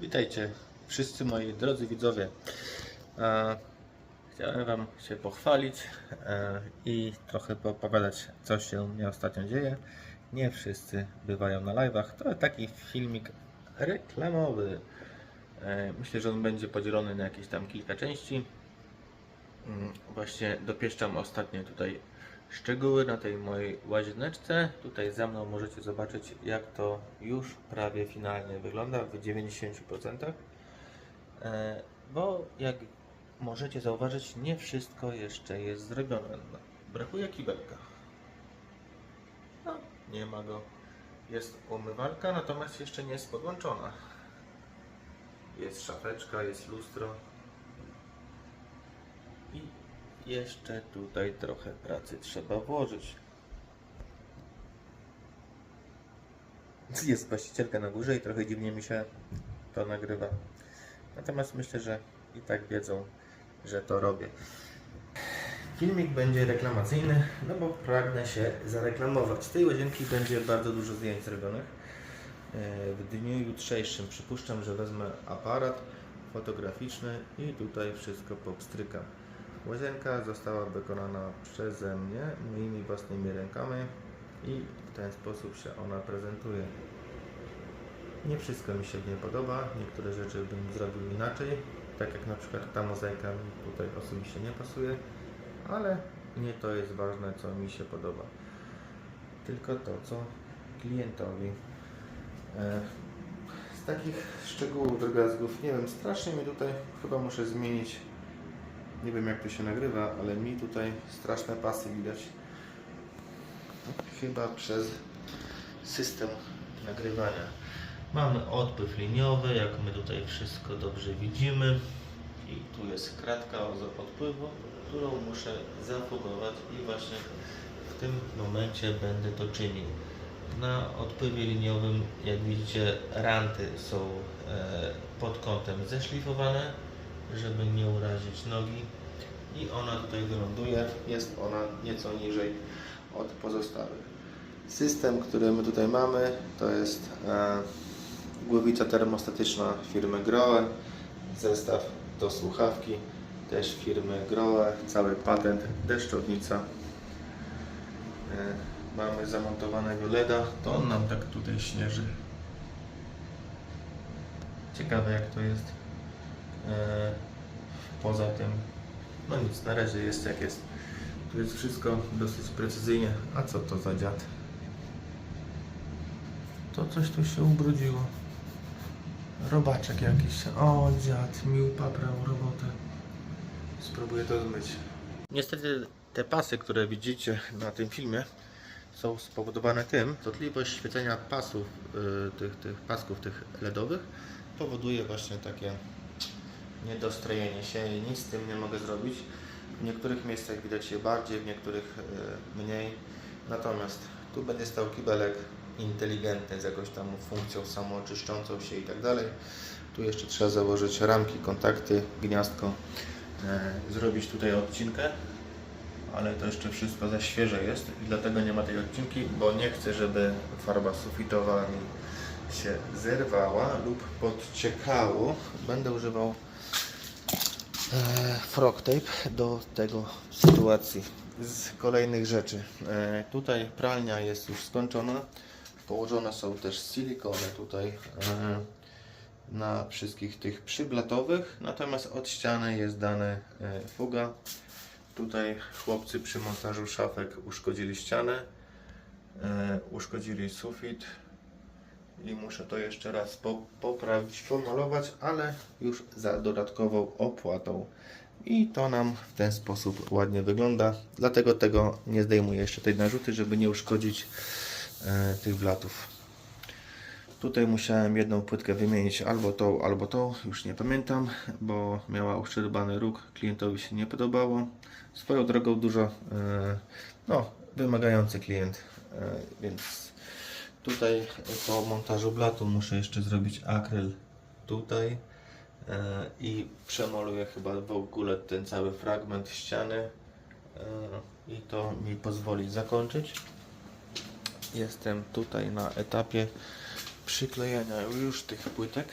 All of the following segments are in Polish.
Witajcie wszyscy moi drodzy widzowie. E, chciałem Wam się pochwalić e, i trochę poopowiadać, co się mnie ostatnio dzieje. Nie wszyscy bywają na live'ach. To taki filmik reklamowy. E, myślę, że on będzie podzielony na jakieś tam kilka części. Mm, Właśnie dopieszczam ostatnie tutaj szczegóły na tej mojej łazieneczce. Tutaj za mną możecie zobaczyć jak to już prawie finalnie wygląda w 90%. E, Bo jak możecie zauważyć, nie wszystko jeszcze jest zrobione. Brakuje kibelka. No, nie ma go. Jest umywalka, natomiast jeszcze nie jest podłączona. Jest szafeczka, jest lustro. Jeszcze tutaj trochę pracy trzeba włożyć. Jest właścicielka na górze i trochę dziwnie mi się to nagrywa. Natomiast myślę, że i tak wiedzą, że to robię. Filmik będzie reklamacyjny, no bo pragnę się zareklamować. Z tej łazienki będzie bardzo dużo zdjęć zrobionych. E, W dniu jutrzejszym przypuszczam, że wezmę aparat fotograficzny i tutaj wszystko popstrykam. Łazienka została wykonana przeze mnie, moimi własnymi rękami i w ten sposób się ona prezentuje. Nie wszystko mi się w niej podoba, niektóre rzeczy bym zrobił inaczej, tak jak na przykład ta mozaika mi tutaj osobiście nie pasuje, ale nie to jest ważne, co mi się podoba, tylko to, co klientowi. E, Z takich szczegółów, drobiazgów, nie wiem, strasznie mi tutaj, chyba muszę zmienić, nie wiem jak to się nagrywa, ale mi tutaj straszne pasy widać. Chyba przez system nagrywania. Mamy odpływ liniowy, jak my tutaj wszystko dobrze widzimy. I tu jest kratka od odpływu, którą muszę zafugować i właśnie w tym momencie będę to czynił. Na odpływie liniowym, jak widzicie, ranty są e, pod kątem zeszlifowane, żeby nie urazić nogi i ona tutaj wyląduje. Jest ona nieco niżej od pozostałych. System, który my tutaj mamy, to jest e, głowica termostatyczna firmy Grohe, zestaw do słuchawki, też firmy Grohe, cały patent, deszczownica. E, mamy zamontowanego LEDa, to on nam tak tutaj śnieży. Ciekawe jak to jest. E, poza tym, no nic, na razie jest jak jest. Tu jest wszystko dosyć precyzyjnie. A co to za dziad? To coś tu się ubrudziło. Robaczek jakiś. O, dziad mi upaprał robotę. Spróbuję to zmyć. Niestety te pasy, które widzicie na tym filmie są spowodowane tym, dotliwość świecenia pasów, y, tych, tych pasków tych LEDowych powoduje właśnie takie niedostrojenie się. Nic z tym nie mogę zrobić. W niektórych miejscach widać je bardziej, w niektórych y, mniej. Natomiast tu będzie stał kibelek inteligentny z jakąś tam funkcją samooczyszczącą się i tak dalej. Tu jeszcze trzeba założyć ramki, kontakty, gniazdko, e, zrobić tutaj odcinkę, ale to jeszcze wszystko za świeże jest i dlatego nie ma tej odcinki, bo nie chcę, żeby farba sufitowa mi się zerwała lub podciekało. Będę używał e, frog tape do tego sytuacji. Z kolejnych rzeczy. E, tutaj pralnia jest już skończona. Położone są też silikony tutaj e, na wszystkich tych przyblatowych. Natomiast od ściany jest dane e, fuga. Tutaj chłopcy przy montażu szafek uszkodzili ścianę, e, uszkodzili sufit i muszę to jeszcze raz po, poprawić, pomalować, ale już za dodatkową opłatą. I to nam w ten sposób ładnie wygląda. Dlatego tego nie zdejmuję jeszcze tej narzuty, żeby nie uszkodzić e, tych blatów. Tutaj musiałem jedną płytkę wymienić albo tą, albo tą, już nie pamiętam, bo miała uszczerbany róg, klientowi się nie podobało. Swoją drogą dużo, e, no, wymagający klient, e, więc tutaj po montażu blatu muszę jeszcze zrobić akryl tutaj e, i przemaluję chyba w ogóle ten cały fragment ściany e, i to mi pozwoli zakończyć. Jestem tutaj na etapie przyklejenia już tych płytek.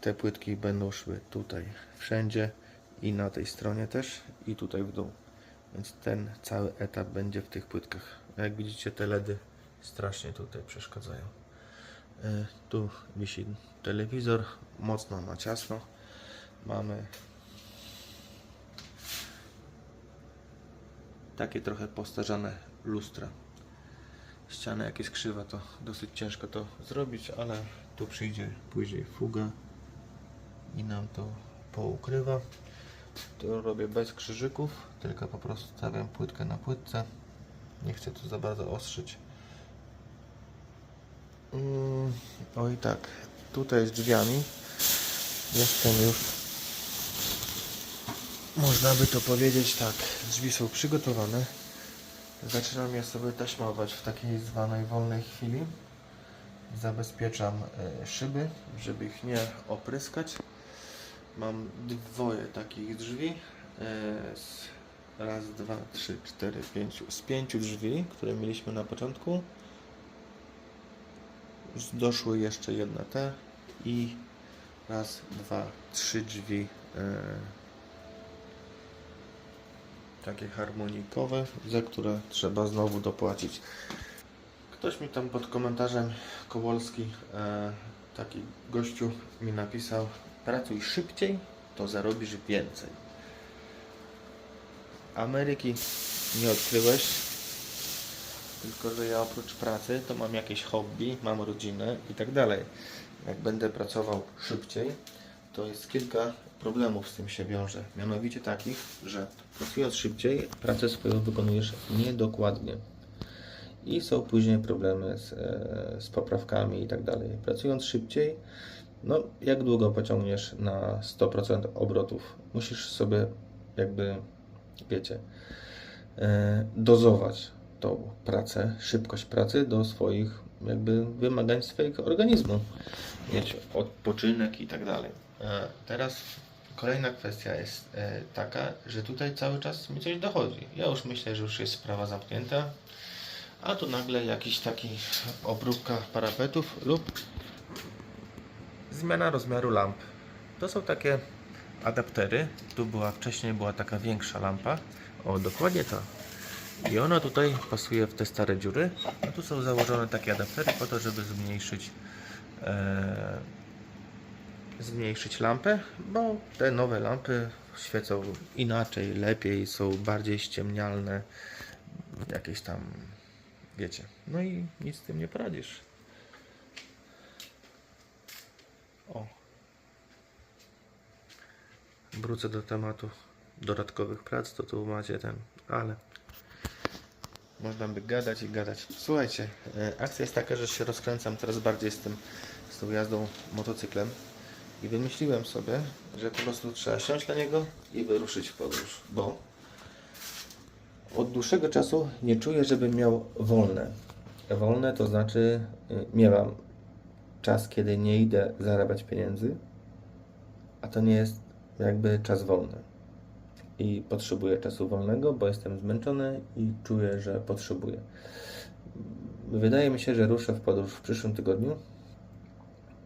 Te płytki będą szły tutaj, wszędzie i na tej stronie też i tutaj w dół. Więc ten cały etap będzie w tych płytkach. Jak widzicie te LEDy strasznie tutaj przeszkadzają. E, Tu wisi telewizor, mocno na ciasno. Mamy takie trochę postarzane lustra. Ściana jak jest krzywa, to dosyć ciężko to zrobić, ale tu przyjdzie później fuga i nam to poukrywa. To robię bez krzyżyków, tylko po prostu stawiam płytkę na płytce. Nie chcę tu za bardzo ostrzyć. Mm, oj tak, tutaj z drzwiami jestem już można by to powiedzieć tak, drzwi są przygotowane. Zaczynam je sobie taśmować w takiej zwanej wolnej chwili. Zabezpieczam e, szyby, żeby ich nie opryskać. Mam dwoje takich drzwi. e, Z raz, dwa, trzy, cztery, pięć. Z pięciu drzwi, które mieliśmy na początku. Doszły jeszcze jedne te i raz, dwa, trzy drzwi e, takie harmonikowe, za które trzeba znowu dopłacić. Ktoś mi tam pod komentarzem Kowalski, e, taki gościu mi napisał pracuj szybciej, to zarobisz więcej. Ameryki nie odkryłeś, tylko że ja oprócz pracy to mam jakieś hobby, mam rodzinę i tak dalej. Jak będę pracował szybciej, to jest kilka problemów z tym się wiąże. Mianowicie takich, że pracując szybciej, pracę swoją wykonujesz niedokładnie. I są później problemy z, e, z poprawkami i tak dalej. Pracując szybciej, no jak długo pociągniesz na 100% obrotów? Musisz sobie jakby, wiecie, e, dozować tą pracę, szybkość pracy do swoich jakby wymagań swojego organizmu. Mieć odpoczynek i tak dalej. Teraz kolejna kwestia jest e, taka, że tutaj cały czas mi coś dochodzi. Ja już myślę, że już jest sprawa zamknięta, a tu nagle jakiś taki obróbka parapetów lub zmiana rozmiaru lamp. To są takie adaptery. Tu była wcześniej była taka większa lampa. O, dokładnie ta. I ona tutaj pasuje w te stare dziury. A tu są założone takie adaptery po to, żeby zmniejszyć e, zmniejszyć lampę, bo te nowe lampy świecą inaczej, lepiej, są bardziej ściemnialne, jakieś tam, wiecie. No i nic z tym nie poradzisz. O. Wrócę do tematu dodatkowych prac, to tu macie ten, ale można by gadać i gadać. Słuchajcie, e, akcja jest taka, że się rozkręcam teraz bardziej z tym, z tą jazdą motocyklem i wymyśliłem sobie, że po prostu trzeba siąść na niego i wyruszyć w podróż, bo od dłuższego czasu nie czuję, żebym miał wolne. Wolne to znaczy y, miewam czas, kiedy nie idę zarabiać pieniędzy, a to nie jest jakby czas wolny. I potrzebuję czasu wolnego, bo jestem zmęczony i czuję, że potrzebuję. Wydaje mi się, że ruszę w podróż w przyszłym tygodniu.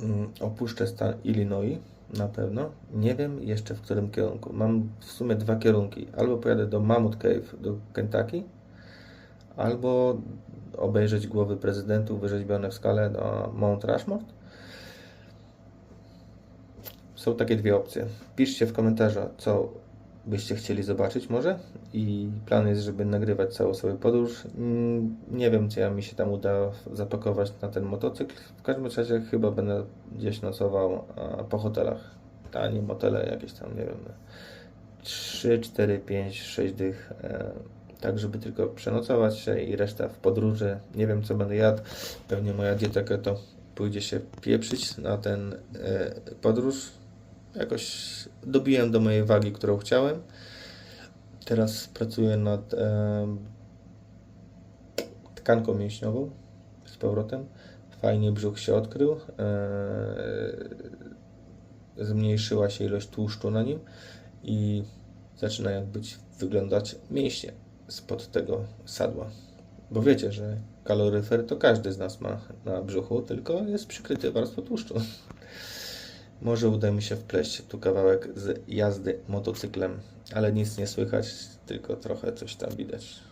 Mm, Opuszczę stan Illinois na pewno. Nie wiem jeszcze w którym kierunku. Mam w sumie dwa kierunki. Albo pojadę do Mammoth Cave do Kentucky, albo obejrzeć głowy prezydentów wyrzeźbione w skale do Mount Rushmore. Są takie dwie opcje. Piszcie w komentarzach, co byście chcieli zobaczyć może i plan jest, żeby nagrywać całą swoją podróż. Mm, Nie wiem, czy ja mi się tam uda zapakować na ten motocykl. W każdym razie chyba będę gdzieś nocował po hotelach. Tanie motele jakieś tam, nie wiem, 3, 4, 5, 6 dych. E, tak, żeby tylko przenocować się i reszta w podróży. Nie wiem, co będę jadł. Pewnie moja dieta to pójdzie się pieprzyć na ten e, podróż. Jakoś dobiłem do mojej wagi, którą chciałem. Teraz pracuję nad e, tkanką mięśniową z powrotem. Fajnie brzuch się odkrył. E, zmniejszyła się ilość tłuszczu na nim i zaczynają być wyglądać mięśnie spod tego sadła. Bo wiecie, że kaloryfer to każdy z nas ma na brzuchu, tylko jest przykryty warstwą tłuszczu. Może uda mi się wpleść tu kawałek z jazdy motocyklem, ale nic nie słychać, tylko trochę coś tam widać.